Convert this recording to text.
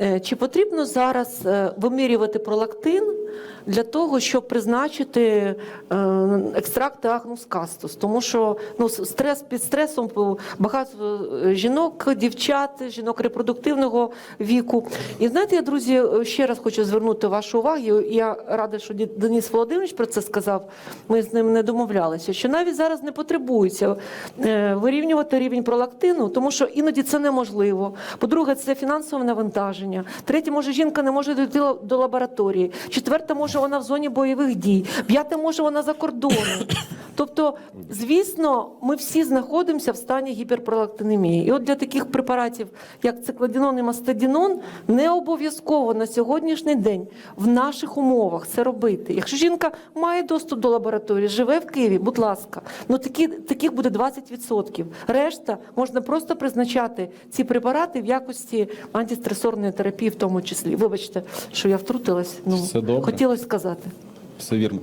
Е, Чи потрібно зараз е, вимірювати пролактин для того, щоб призначити е, екстракти агнус кастус? Тому що ну, стрес під стресом багато е, жінок, дівчат, жінок репродуктивного віку. І знаєте, я, друзі, е, ще раз хочу звернути вашу увагу. Я рада, що Денис Володимирович про це сказав. Ми з ним не домовлялися, що навіть зараз не потребується вирівнювати рівень пролактину, тому що іноді це неможливо. По-друге, це фінансове навантаження. Третє, може, жінка не може дійти до лабораторії. Четверте, може, вона в зоні бойових дій. П'яте, може, вона за кордоном. Тобто, звісно, ми всі знаходимося в стані гіперпролактинемії. І от для таких препаратів, як цикладінон і мастодінон, не обов'язково на сьогоднішній день в наших умовах це робити. Якщо жінка має доступ до лабораторії, живе в Києві, будь ласка, ну такі, таких буде 20%. Решта можна просто призначати ці препарати в якості антистресорної терапії, в тому числі. Вибачте, що я втрутилась. Ну Все добре. хотілося сказати. Все вірно.